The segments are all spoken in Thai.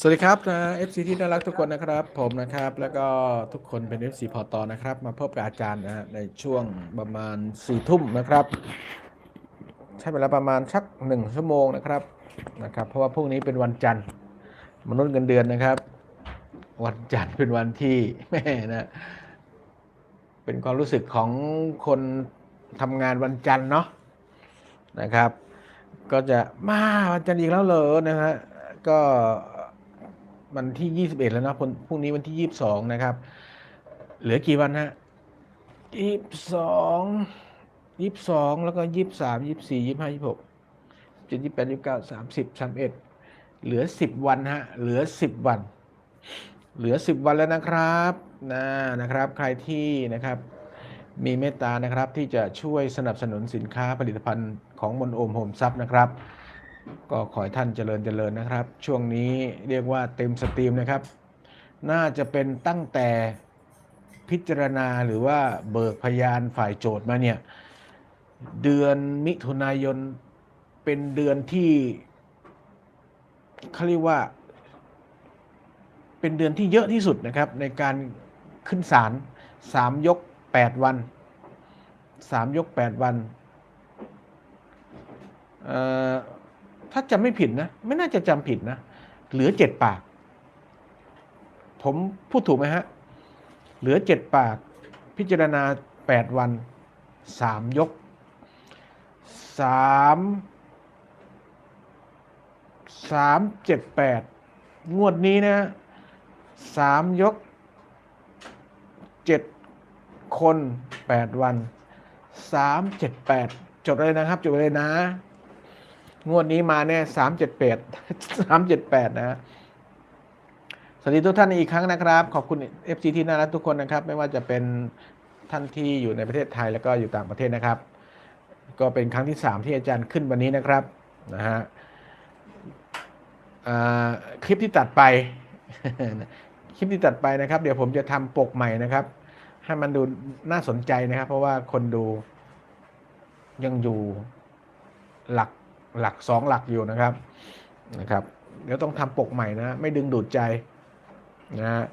สวัสดีครับนะ FC ที่น่ารักทุกคนนะครับ ผมนะครับ แล้วก็ทุกคนเป็น FC พอตอนะครับ มาพบกับอาจารย์นะฮะในช่วงประมาณ4ทุ่มนะครับ ใช้เวลาประมาณสักหนึ่งชั่วโมงนะครับนะครับ เพราะว่าพรุ่งนี้เป็นวันจันทร์ มนุษย์เงินเดือนนะครับ วันจันทร์เป็นวันที่แม่นะเป็นความรู้สึกของคนทำงานวันจันทร์เนาะนะครับ ก็จะมาวันจันทร์อีกแล้วเหรอนะฮะก็ วันที่ยี่สิบเอ็ดแล้วนะพรุ่งนี้วันที่ยี่สิบสองนะครับ เหลือกี่วันฮะยี่สิบสองยี่สิบสองแล้วก็ยี่สิบสามยี่สิบสี่ยี่สิบห้ายี่สิบหกเจ็ดยี่สิบแปดยี่สิบเก้าสามสิบสามเอ็ดเหลือสิบวันฮะเหลือสิบวัน เหลือสิบวันแล้วนะครับนะนะครับ ใครที่นะครับมีเมตตานะครับที่จะช่วยสนับสนุนสินค้าผลิตภัณฑ์ของมนโอมโฮมซับนะครับ ก็ขอให้ท่านเจริญเจริญนะครับ ช่วงนี้เรียกว่าเต็มสตรีมนะครับ น่าจะเป็นตั้งแต่พิจารณาหรือว่าเบิกพยานฝ่ายโจทย์มาเนี่ย เดือนมิถุนายนเป็นเดือนที่เขาเรียกว่า เป็นเดือนที่เยอะที่สุดนะครับ ในการขึ้นศาลสามยกแปดวันสามยกแปดวันเอ่อ ถ้าจำไม่ผิดนะ ไม่น่าจะจำผิดนะ เหลือเจ็ดปาก ผมพูดถูกไหมฮะ เหลือเจ็ดปาก พิจารณาแปดวันสามยกสามสามเจ็ดแปดงวดนี้นะสามยกเจ็ดคนแปดวันสามเจ็ดแปดจดเลยนะครับ จดเลยนะ งวดนี้มาแน่สามเจ็ดแปดสามเจ็ดแปดนะสวัสดีทุกท่านอีกครั้งนะครับ ขอบคุณ FC ที่น่ารักทุกคนนะครับ ไม่ว่าจะเป็นท่านที่อยู่ในประเทศไทยแล้วก็อยู่ต่างประเทศนะครับ ก็เป็นครั้งที่ 3 ที่อาจารย์ขึ้นวันนี้นะครับนะฮะอ่าคลิปที่ตัดไป คลิปที่ตัดไปนะครับ เดี๋ยวผมจะทำปกใหม่นะครับ ให้มันดูน่าสนใจนะครับ เพราะว่าคนดูยังอยู่หลัก หลักสองหลักอยู่นะครับนะครับ เดี๋ยวต้องทำปกใหม่นะ ไม่ดึงดูดใจนะฮะ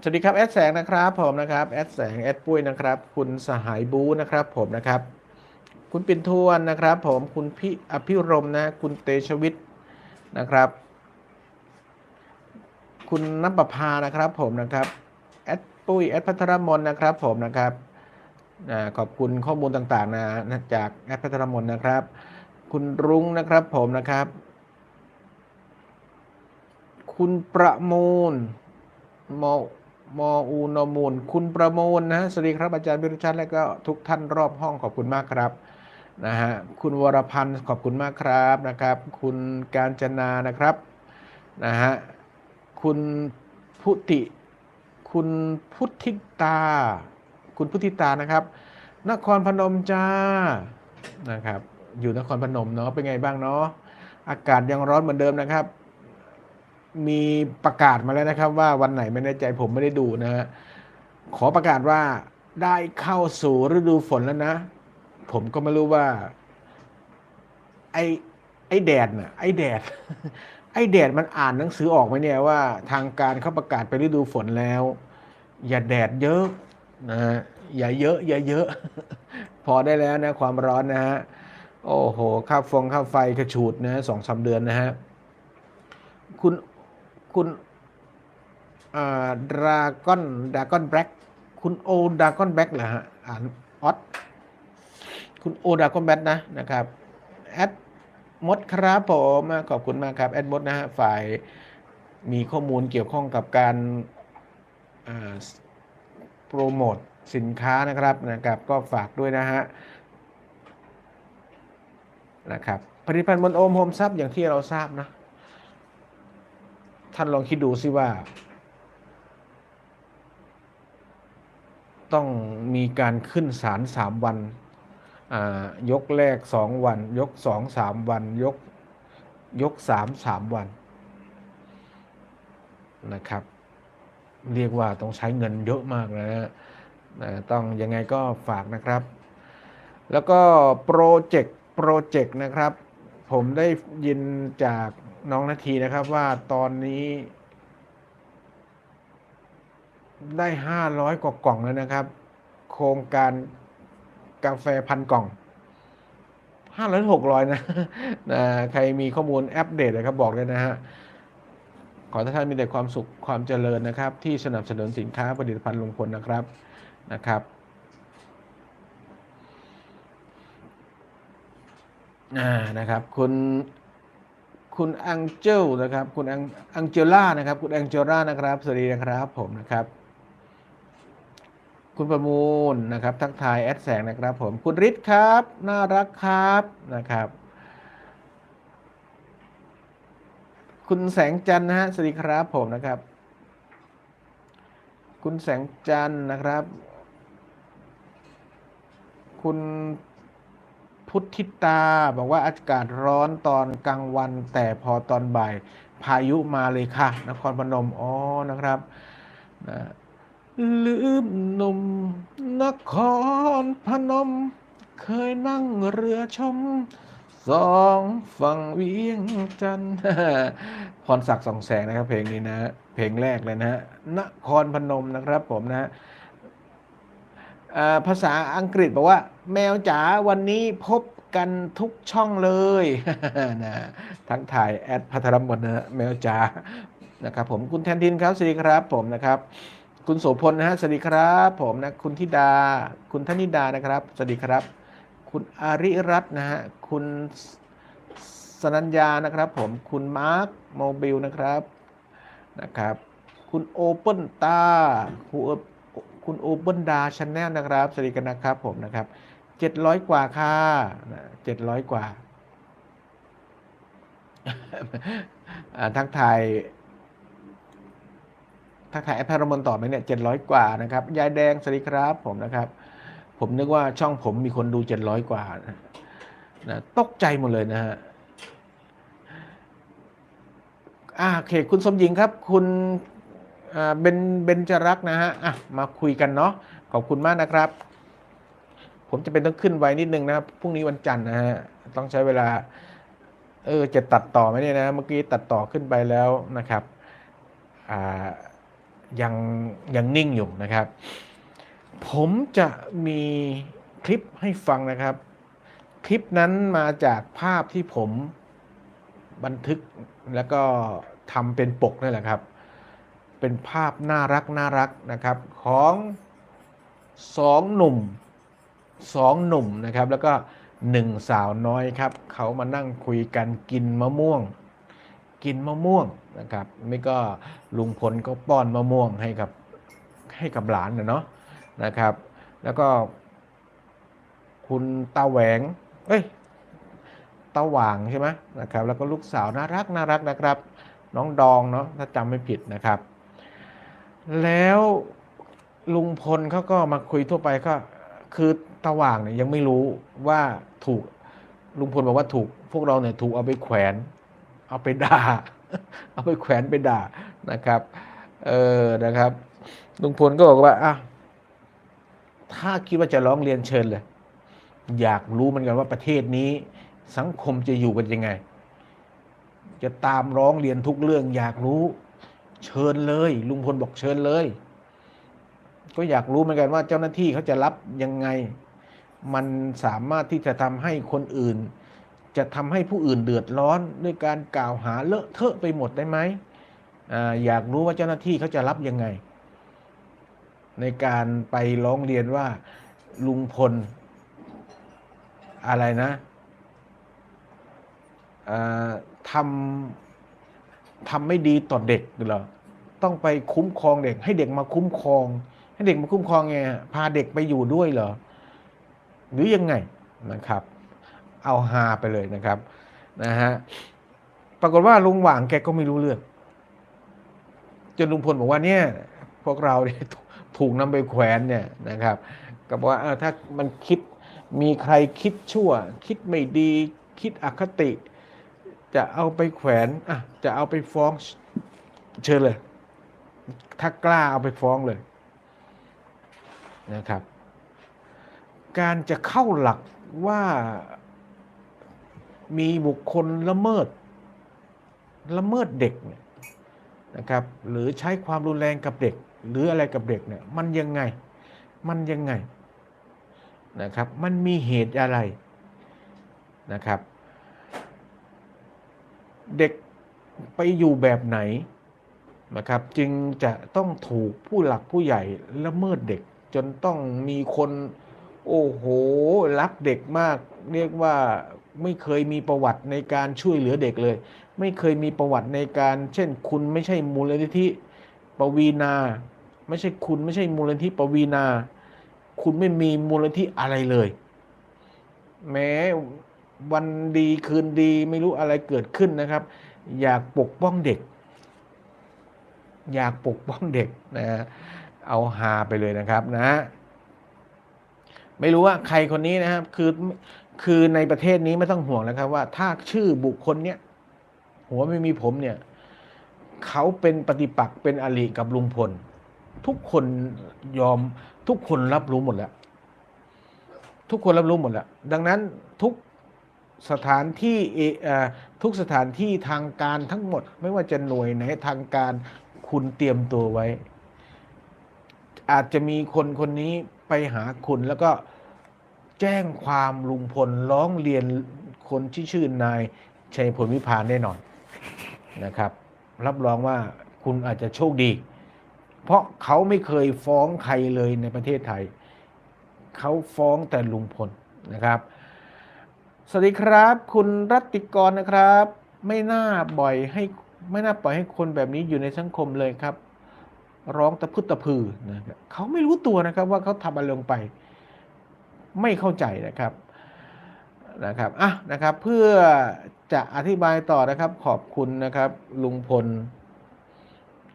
สวัสดีครับแอดแสงนะครับผมนะครับแอดแสงแอดปุ้ยนะครับ คุณสหายบูนะครับผมนะครับ คุณปิ่นทวนนะครับผมคุณพี่อภิรมนะคุณเตชวิทย์นะครับ คุณน้ำประพานะครับผมนะครับแอดปุ้ยแอดพัทรมนนะครับผมนะครับ ขอบคุณข้อมูลต่างๆนะจากแอดพัทรมนนะครับ คุณรุ้งนะครับผมนะครับ คุณประมูลมอมออูนอมูล คุณประมูลนะสวัสดีครับอาจารย์วิรุชัดและก็ทุกท่านรอบห้องขอบคุณมากครับนะฮะคุณวรพันธ์ขอบคุณมากครับนะครับ คุณการจนานะครับนะฮะคุณพุติ คุณพุทธิตา คุณพุทธิตานะครับ นครพนมจ้านะครับ อยู่นครพนมเนาะเป็นไงบ้างเนาะอากาศยังร้อนเหมือนเดิมนะครับ มีประกาศมาแล้วนะครับ ว่าวันไหนไม่แน่ใจผมไม่ได้ดูนะฮะขอประกาศว่าได้เข้าสู่ฤดูฝนแล้วนะ ผมก็ไม่รู้ว่า ไอไอแดดน่ะไอแดดไอแดดมันอ่านหนังสือออกไหมเนี่ยว่า ทางการเขาประกาศไปนฤดูฝนแล้ว อย่าแดดเยอะ นะฮะอย่าเยอะอย่าเยอะ พอได้แล้วนะความร้อนนะฮะโอ้โหค่าฟงค่าไฟกระฉูดนะสองสาเดือนนะฮะคุณคุณอ่าดราก้อนดราก้อนแบล็กคุณโอดราก้อนแบล็กเหรอฮะอ่านออสคุณโอดราก้อนแบล็กนะนะครับแอดมดครับผมขอบคุณมากครับแอดมดนะฮะฝ่ายมีข้อมูลเกี่ยวข้องกับการอ่า โปรโมทสินค้านะครับนะครับ ก็ฝากด้วยนะฮะนะครับผลิตภัณฑ์บนโอมโฮมซับอย่างที่เราทราบนะ ท่านลองคิดดูสิว่า ต้องมีการขึ้นศาลสามวัน ยกแรกสองวัน ยกสองสามวัน ยกยกสามสามวันนะครับ เรียกว่าต้องใช้เงินเยอะมากนะฮะต้องยังไงก็ฝากนะครับ แล้วก็โปรเจกต์โปรเจกต์นะครับ ผมได้ยินจากน้องนาทีนะครับว่าตอนนี้ได้ห้าร้อยกว่ากล่องแล้วนะครับ โครงการกาแฟพันกล่องห้าร้อยหกร้อยนะนะ ใครมีข้อมูลอัปเดตนะครับบอกเลยนะฮะ ขอให้ท่านมีแต่ความสุขความเจริญนะครับ ที่สนับสนุนสินค้าผลิตภัณฑ์ลุงพลนะครับนะครับอ่านะครับ คุณคุณอังเจลนะครับ คุณอังอังเจล่านะครับ คุณอังเจล่านะครับสวัสดีนะครับผมนะครับคุณประมูลนะครับ ทักทายแอดแสงนะครับผม คุณฤทธิ์ครับ น่ารักครับนะครับ คุณแสงจันทร์นะฮะสวัสดีครับผมนะครับ คุณแสงจันทร์นะครับ คุณพุทธิตาบอกว่าอากาศร้อนตอนกลางวัน แต่พอตอนบ่าย พายุมาเลยค่ะ นครพนมอ๋อนะครับนะลืมนมนครพนม เคยนั่งเรือชม สองฝั่งเวียงจันทร์พรศักดิ์สองแสงนะครับ เพลงนี้นะฮะเพลงแรกเลยนะฮะนครพนมนะครับผมนะฮะภาษาอังกฤษบอกว่า แมวจ๋าวันนี้พบกันทุกช่องเลยนะทั้งถ่ายแอดพัทรมนนะแมวจ๋านะครับผมคุณแทนทินครับสวัสดีครับ ผมนะครับ คุณโสพลนะฮะสวัสดีครับ ผมนะคุณธิดา คุณธนิดานะครับสวัสดีครับ คุณอาริรัตน์นะฮะ คุณสนัญญานะครับผม คุณมาร์คโมบิลนะครับ นะครับ คุณโอเปิลตาคุณโอเปิลดาชแนลนะครับ สวัสดีกันนะครับผมนะครับเจ็ดร้อยกว่าค่ะเจ็ดร้อยกว่าอ่าทักทายทักทายแอปพรมนต่อไหมเนี่ยเจ็ดร้อยกว่านะครับ ยายแดงสวัสดีครับผมนะครับ ผมนึกว่าช่องผมมีคนดูเจ็ดร้อยกว่านะนะตกใจหมดเลยนะฮะอ่าโอเค คุณสมหญิงครับ คุณอ่าเบนเบนจรักนะฮะอะมาคุยกันเนาะขอบคุณมากนะครับ ผมจะเป็นต้องขึ้นไวนิดนึงนะพรุ่งนี้วันจันทร์นะฮะต้องใช้เวลา เออจะตัดต่อไหมเนี่ยนะ เมื่อกี้ตัดต่อขึ้นไปแล้วนะครับอ่ายังยังนิ่งอยู่นะครับ ผมจะมีคลิปให้ฟังนะครับ คลิปนั้นมาจากภาพที่ผมบันทึกแล้วก็ทำเป็นปกนี่แหละครับ เป็นภาพน่ารักน่ารักนะครับของสองหนุ่มสองหนุ่มนะครับ แล้วก็หนึ่งสาวน้อยครับ เขามานั่งคุยกันกินมะม่วง กินมะม่วงนะครับนี่ก็ลุงพลก็ป้อนมะม่วงให้กับให้กับหลานนะเนาะ นะครับ แล้วก็คุณตาแหวง เอ้ยตาหว่างใช่ไหมนะครับ แล้วก็ลูกสาวน่ารักน่ารักนะครับ น้องดองเนาะถ้าจำไม่ผิดนะครับ แล้วลุงพลเขาก็มาคุยทั่วไปก็คือตาหว่างเนี่ยยังไม่รู้ว่าถูกลุงพลบอกว่าถูก พวกเราเนี่ยถูกเอาไปแขวน เอาไปด่า เอาไปแขวนไปด่านะครับ เออนะครับ ลุงพลก็บอกว่าอะ ถ้าคิดว่าจะร้องเรียนเชิญเลย อยากรู้เหมือนกันว่าประเทศนี้ สังคมจะอยู่กันยังไง จะตามร้องเรียนทุกเรื่อง อยากรู้ เชิญเลย ลุงพลบอกเชิญเลย ก็อยากรู้เหมือนกันว่าเจ้าหน้าที่เขาจะรับยังไง มันสามารถที่จะทำให้คนอื่น จะทำให้ผู้อื่นเดือดร้อนด้วยการกล่าวหาเลอะเทอะไปหมดได้ไหมออยากรู้ว่าเจ้าหน้าที่เขาจะรับยังไง ในการไปร้องเรียนว่าลุงพลอะไรนะทำทำไม่ดีต่อเด็กเหรอต้องไปคุ้มครองเด็ก ให้เด็กมาคุ้มครอง ให้เด็กมาคุ้มครองไงพาเด็กไปอยู่ด้วยเหรอหรือยังไงนะครับ เอาฮาไปเลยนะครับนะฮะปรากฏว่าลุงหว่างแกก็ไม่รู้เรื่อง จนลุงพลบอกว่าเนี่ย พวกเราเนี่ยถู ถูกนำไปแขวนเนี่ยนะครับก็บอกว่าถ้ามันคิดมีใครคิดชั่ว คิดไม่ดีคิดอคติ จะเอาไปแขวนอะจะเอาไปฟ้องเชิญเลย ถ้ากล้าเอาไปฟ้องเลยนะครับ การจะเข้าหลักว่ามีบุคคลละเมิด ละเมิดเด็กนะครับ หรือใช้ความรุนแรงกับเด็ก หรืออะไรกับเด็กเนี่ยมันยังไงมันยังไงนะครับ มันมีเหตุอะไรนะครับ เด็กไปอยู่แบบไหนนะครับ จึงจะต้องถูกผู้หลักผู้ใหญ่ละเมิดเด็กจนต้องมีคนโอ้โหรักเด็กมาก เรียกว่าไม่เคยมีประวัติในการช่วยเหลือเด็กเลย ไม่เคยมีประวัติในการ เช่น คุณไม่ใช่มูลนิธิปวีนา ไม่ใช่คุณไม่ใช่มูลนิธิปวีนา คุณไม่มีมูลนิธิอะไรเลย แม้วันดีคืนดีไม่รู้อะไรเกิดขึ้นนะครับ อยากปกป้องเด็ก อยากปกป้องเด็กนะเอาฮาไปเลยนะครับนะ ไม่รู้ว่าใครคนนี้นะครับ คือคือในประเทศนี้ไม่ต้องห่วงแล้วครับ ว่าถ้าชื่อบุคคลเนี้ยหัวไม่มีผมเนี่ย เขาเป็นปฏิปักษ์เป็นอริกับลุงพล ทุกคนยอมทุกคนรับรู้หมดแล้ว ทุกคนรับรู้หมดแล้ว ดังนั้นทุกสถานที่เออทุกสถานที่ทางการทั้งหมด ไม่ว่าจะหน่วยไหนทางการคุณเตรียมตัวไว้ อาจจะมีคนคนนี้ไปหาคุณแล้วก็แจ้งความลุงพลร้องเรียนคนที่ชื่อนายชัยพลวิพาแน่นอนนะครับ รับรองว่าคุณอาจจะโชคดี เพราะเขาไม่เคยฟ้องใครเลยในประเทศไทย เขาฟ้องแต่ลุงพลนะครับ สวัสดีครับ คุณรัตติกรนะครับ ไม่น่าบ่อยให้ไม่น่าปล่อยให้คนแบบนี้อยู่ในสังคมเลยครับ ร้องตะพึดตะพือนะครับเขาไม่รู้ตัวนะครับว่าเขาทำอะไรลงไป ไม่เข้าใจนะครับนะครับอะนะครับ เพื่อจะอธิบายต่อนะครับ ขอบคุณนะครับ ลุงพล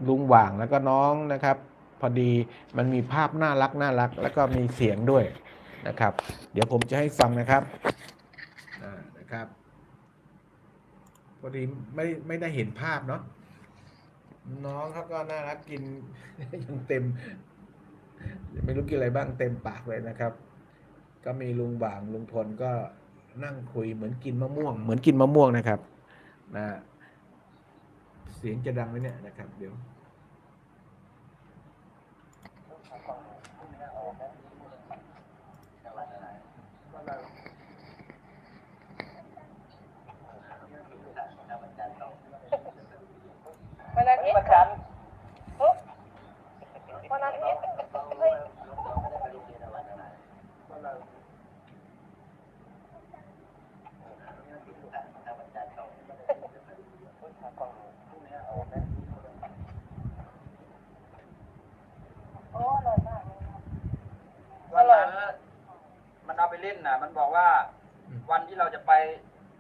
ลุงหว่างแล้วก็น้องนะครับ พอดีมันมีภาพน่ารักน่ารัก แล้วก็มีเสียงด้วยนะครับ เดี๋ยวผมจะให้ฟังนะครับนะครับ พอดีไม่ไม่ได้เห็นภาพเนาะน้องเขาก็น่ารักกินยังเต็มไม่รู้กินอะไรบ้างเต็มปากเลยนะครับ ก็มีลุงบางลุงพลก็นั่งคุยเหมือนกินมะม่วง เหมือนกินมะม่วงนะครับ นะ เสียงจะดังไหมเนี่ยนะครับ เดี๋ยว วันอาทิตย์วันอาทิตย์เฮ้ย โอ้อร่อยมากเลยครับ วันนั้นมั นเอาไปเล่นน่ะ มันบอกว่าอืมวันที่เราจะไป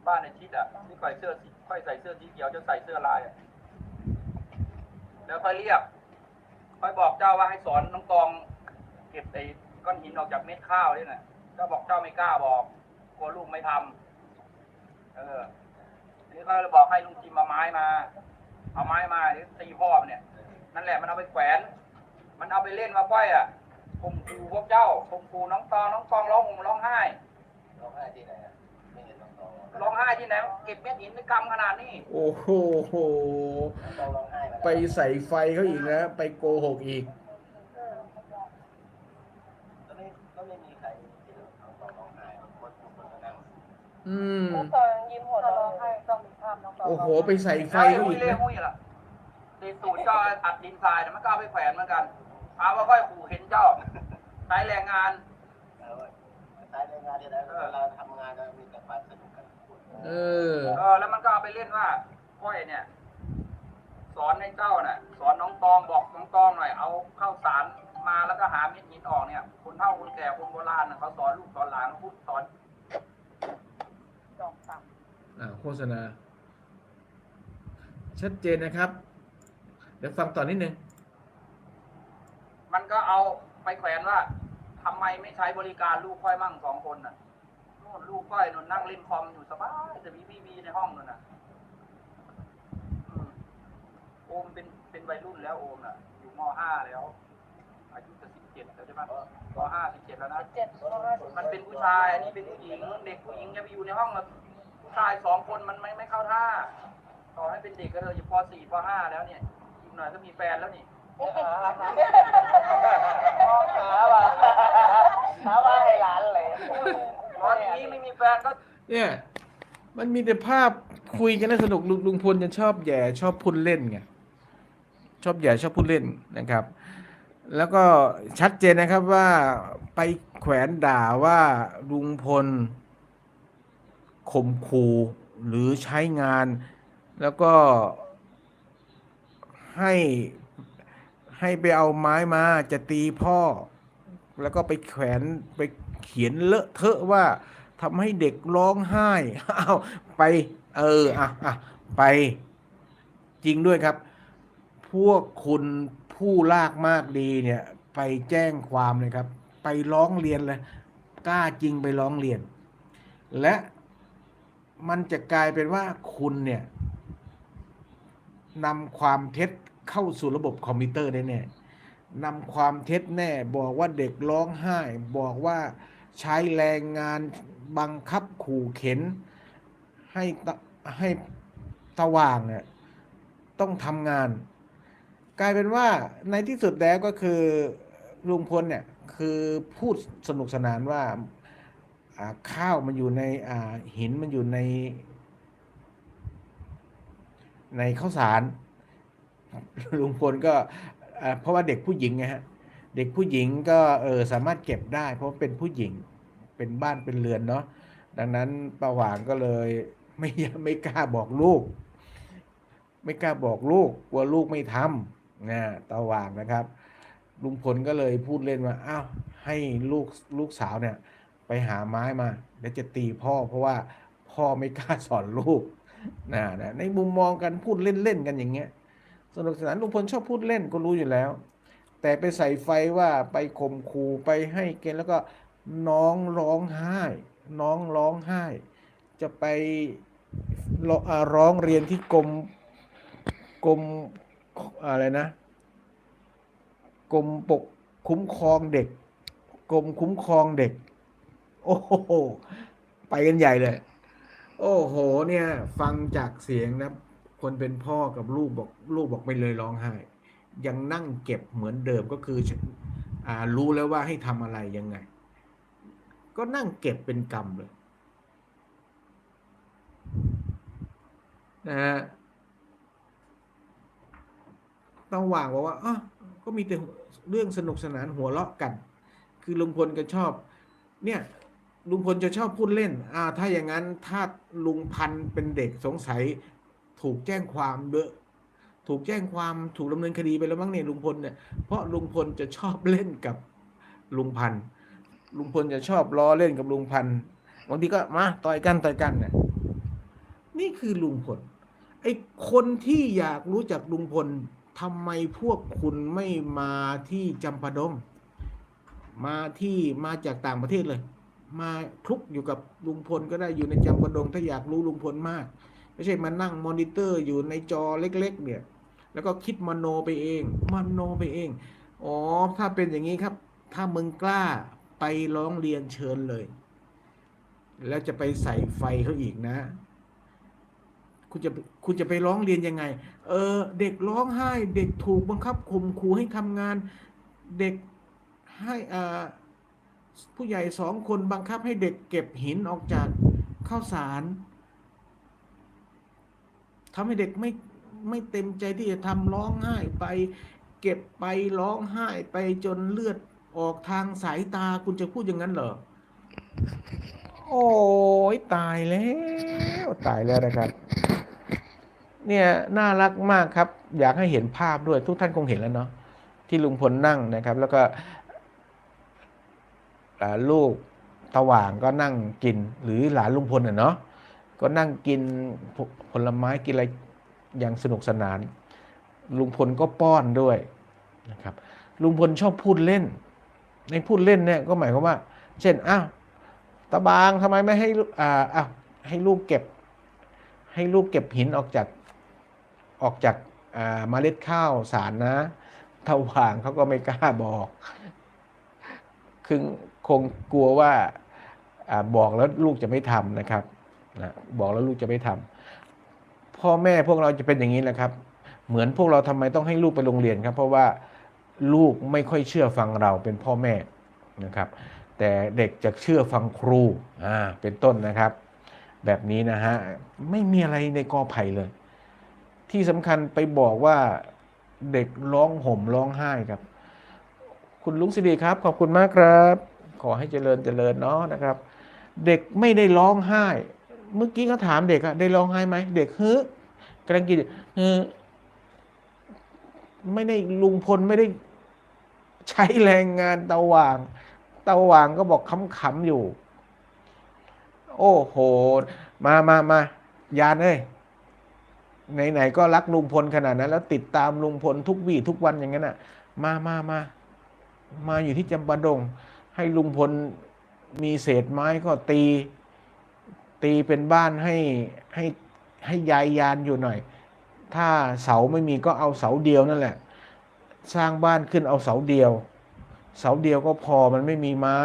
บ้านในชิดอะที่ค่อยเสื้อสีค่อยใส่เสื้อสีเขียวจะใส่เสื้อลายอะแล้วค่อยเรียกค่อยบอกเจ้าว่าให้สอนน้องตอง เก็บไอ้ก้อนหินออกจากเม็ดข้าวนี่น่ะเจ้าบอกเจ้าไม่กล้าบอกกลัวลูกไม่ทำเออทีนี้ก็เลยบอกให้ลุงจิมเอาไม้มา เอาไม้มาเดี๋ยวตีพ่อมันเนี่ย นั่นแหละมันเอาไปแขวน มันเอาไปเล่นมาก้อยอะ ข่มขู่พวกเจ้าข่มขู่น้องตองน้องตองร้องห่มร้องไห้ร้องไห้ที่ไหนร้องไห้ที่ไหนเก็บเม็ดหินในกำขนาดนี้โอ้โหไปใส่ไฟเขาอีกนะ ไปโกหกอีกอืม น้องตอนยิ้มหัวเราะให้ต้องมีภาพน้องตอนโอ้โห ไปใส่ไฟใช่เขาหุ้อียกเล่นะ หุ้ยล่ะตีตูดเจ้าอัดดินทรายแต่มันก็เอาไปแขวนเหมือนกัน ถามว่าค่อยขู่เห็นเจ้าใช้แรงงานใช้ในงานที่ไหนเวลาทำงานก็มีแต่ความสนุกกันเออเออ แล้วมันก็เอาไปเล่นว่าก้อยเนี่ย สอนให้เจ้าน่ะ สอนน้องตองบอกน้องตองหน่อย เอาข้าวสารมาแล้วก็หาเม็ดหินออกเนี่ยคนเฒ่าคนแก่คนโบราณน่ะเขาสอนลูกสอนหลานเขาพูดสอนสองสามอ่าโฆษณา ชัดเจนนะครับ เดี๋ยวฟังต่อนนิดนึงมันก็เอา ไปแขวนว่าทำไมไม่ใช้บริการลูกค่อยมั่งสองคนน่ะนู่นลูกค่อยนู่นนั่งเล่นคอมอยู่สบายแต่มีพีวีในห้องนู่นน่ะอืมโอมเป็นเป็นวัยรุ่นแล้วโอมน่ะ อยู่มห้าแล้ว อายุจะสิบเจ็ดแล้วใช่ไหมมห้าสิบเจ็ดแล้วนะเจ็ดร้อยห้าสิบมันเป็นผู้ชายอันนี้เป็นผู้หญิง เด็กผู้หญิงจะไปอยู่ในห้องกับผู้ชายสองคนมันไม่ไม่เข้าท่าเต่อให้เป็นเด็กก็เถอะอยู่ป .4 ป .5 แล้วเนี่ยอีกหน่อยก็มีแฟนแล้วนี่ หาว่าหาว่าให้หลานเลยตอนนี้ไม่มีแฟนก็เนี่ย มันมีแต่ภาพคุยกันแล้วสนุกลุงลุงพลจะชอบแย่ชอบพูดเล่นไงชอบแย่ชอบพูดเล่นนะครับ แล้วก็ชัดเจนนะครับว่าไปแขวนด่าว่าลุงพลข่มขู่หรือใช้งาน แล้วก็ให้ ให้ไปเอาไม้มาจะตีพ่อ แล้วก็ไปแขวนไปเขียนเลอะเทอะว่าทำให้เด็กร้องไห้เอาไป เอออะอะไปจริงด้วยครับ พวกคุณผู้ลากมากดีเนี่ย ไปแจ้งความเลยครับ ไปร้องเรียนเลยกล้าจริงไปร้องเรียน และมันจะกลายเป็นว่าคุณเนี่ยนำความเท็จ เข้าสู่ระบบคอมพิวเตอร์ได้แน่นำความเท็จแน่บอกว่าเด็กร้องไห้ บอกว่าใช้แรงงานบังคับขู่เข็น ให้ให้ตว่างเนี่ยต้องทำงาน กลายเป็นว่าในที่สุดแล้วก็คือลุงพลเนี่ยคือพูดสนุกสนานว่าข้าวมันอยู่ในหินมันอยู่ใน ในข้าวสาร ลุงพลก็เพราะว่าเด็กผู้หญิงไงฮะเด็กผู้หญิงก็เออสามารถเก็บได้ เพราะเป็นผู้หญิงเป็นบ้านเป็นเรือนเนาะดังนั้นประหว่างก็เลยไม่ไม่กล้าบอกลูก ไม่กล้าบอกลูกกลัวลูกไม่ทำนะตาหว่างนะครับ ลุงพลก็เลยพูดเล่นว่าอ้าวให้ลูกลูกสาวเนี่ย ไปหาไม้มาเดี๋ยวจะตีพ่อ เพราะว่าพ่อไม่กล้าสอนลูกนะนะในมุมมองกันพูดเล่นๆกันอย่างเงี้ย สนุกสนานลุงพลชอบพูดเล่นก็รู้อยู่แล้ว แต่ไปใส่ไฟว่าไปข่มขู่ไปให้เกณฑ์แล้วก็น้องร้องไห้ น้องร้องไห้ จะไปร้องเรียนที่กรมกรมอะไรนะกรมปกคุ้มครองเด็กกรมคุ้มครองเด็ก โอ้โห ไปกันใหญ่เลย โอ้โห เนี่ย ฟังจากเสียงนะ คนเป็นพ่อกับลูกบอกลูกบอกไม่เลยร้องไห้ ยังนั่งเก็บเหมือนเดิมก็คืออรู้แล้วว่าให้ทำอะไรยังไง ก็นั่งเก็บเป็นกรรมเลยนะฮะต้องว่างบอกว่าอ๋อก็มีแต่เรื่องสนุกสนานหัวเราะกัน คือลุงพลก็ชอบ เนี่ยลุงพลจะชอบพูดเล่น อ่า ถ้าอย่างนั้นถ้าลุงพันเป็นเด็กสงสัย ถูกแจ้งความเยอะถูกแจ้งความถูกดำเนินคดีไปแล้วมั้งเนี่ยลุงพลเนี่ยเพราะลุงพลจะชอบเล่นกับลุงพันลุงพลจะชอบล้อเล่นกับลุงพันบางทีก็มาต่อยกันต่อยกันเนี่ยนี่คือลุงพลไอ้คนที่อยากรู้จักลุงพลทำไมพวกคุณไม่มาที่จำปาดงมาที่มาจากต่างประเทศเลย มาคลุกอยู่กับลุงพลก็ได้อยู่ในจำปาดงถ้าอยากรู้ลุงพลมาก ไม่ใช่มานั่งมอนิเตอร์อยู่ในจอเล็ก ๆ เนี่ย แล้วก็คิดมโนไปเองมโนไปเอง อ๋อ ถ้าเป็นอย่างนี้ครับ ถ้ามึงกล้าไปร้องเรียนเชิญเลย แล้วจะไปใส่ไฟเขาอีกนะ คุณจะคุณจะไปร้องเรียนยังไง เออ เด็กร้องไห้ เด็กถูกบังคับข่มขู่ให้ทำงาน เด็กให้อ่าผู้ใหญ่สองคนบังคับให้เด็กเก็บหินออกจากข้าวสาร ทำให้เด็กไม่ไม่เต็มใจที่จะทำร้องไห้ไป เก็บไปร้องไห้ไปจนเลือดออกทางสายตาคุณจะพูดอย่างนั้นเหรอ โอ้ยตายแล้วตายแล้วนะครับ เนี่ยน่ารักมากครับ อยากให้เห็นภาพด้วยทุกท่านคงเห็นแล้วเนาะที่ลุงพลนั่งนะครับ แล้วก็ลูกตะหว่างก็นั่งกินหรือหลานลุงพลอะเนาะ ก็นั่งกินผลไม้กินอะไรอย่างสนุกสนาน ลุงพลก็ป้อนด้วยนะครับ ลุงพลชอบพูดเล่น ในพูดเล่นเนี่ยก็หมายความว่า เช่นอ้าวตาบางทำไมไม่ให้อ่าอ้าวให้ลูกเก็บ ให้ลูกเก็บหินออกจากออกจากอ่าเมล็ดข้าวสารนะถว่างเขาก็ไม่กล้าบอก คือคงกลัวว่าอาบอกแล้วลูกจะไม่ทำนะครับ นะบอกแล้วลูกจะไม่ทำพ่อแม่พวกเราจะเป็นอย่างนี้แหละครับ เหมือนพวกเราทำไมต้องให้ลูกไปโรงเรียนครับ เพราะว่าลูกไม่ค่อยเชื่อฟังเราเป็นพ่อแม่นะครับ แต่เด็กจะเชื่อฟังครูอ่าเป็นต้นนะครับ แบบนี้นะฮะไม่มีอะไรในกอไผ่เลย ที่สำคัญไปบอกว่าเด็กร้องห่มร้องไห้ครับ คุณลุงสิริครับ ขอบคุณมากครับ ขอให้เจริญเจริญเนาะนะครับ เด็กไม่ได้ร้องไห้ เมื่อกี้เขาถามเด็กอะได้ร้องไห้ไหมเด็กเฮ้กำลังกินเฮ้ไม่ได้ลุงพลไม่ได้ใช้แรงงานตะว่างตะว่างก็บอกขำๆอยู่ โอ้โห มามามา ยานเอ้ยไหนๆก็รักลุงพลขนาดนั้น แล้วติดตามลุงพลทุกวี่ทุกวันอย่างนั้นอะ มามามามาอยู่ที่จำปาดง ให้ลุงพลมีเศษไม้ก็ตี ตีเป็นบ้านให้ให้ให้ยายยานอยู่หน่อย ถ้าเสาไม่มีก็เอาเสาเดียวนั่นแหละ สร้างบ้านขึ้นเอาเสาเดียว เสาเดียวก็พอมันไม่มีไม้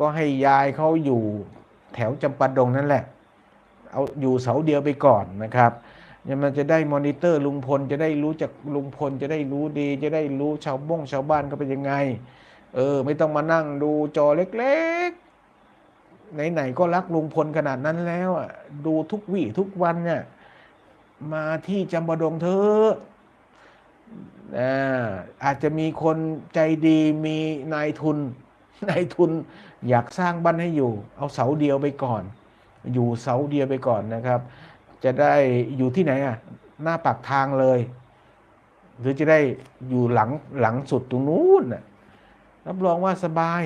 ก็ให้ยายเขาอยู่แถวจำปาดงนั่นแหละ เอาอยู่เสาเดียวไปก่อนนะครับเนี่ยมันจะได้มอนิเตอร์ลุงพลจะได้รู้จากลุงพลจะได้รู้ดี จะได้รู้ชาวบ้งชาวบ้านก็เป็นยังไง เออ ไม่ต้องมานั่งดูจอเล็ก ๆ ไหนๆก็รักลุงพลขนาดนั้นแล้วอะดูทุกวี่ทุกวันเนี่ยมาที่จำปาดงเถออ่าอาจจะมีคนใจดีมีนายทุนนายทุนอยากสร้างบ้านให้อยู่ เอาเสาเดียวไปก่อน อยู่เสาเดียวไปก่อนนะครับ จะได้อยู่ที่ไหนอะหน้าปากทางเลย หรือจะได้อยู่หลังหลังสุดตรงนู้นน่ะรับรองว่าสบาย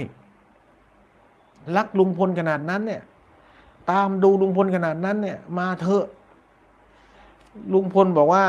รักลุงพลขนาดนั้นเนี่ย ตามดูลุงพลขนาดนั้นเนี่ย มาเถอะลุงพลบอกว่า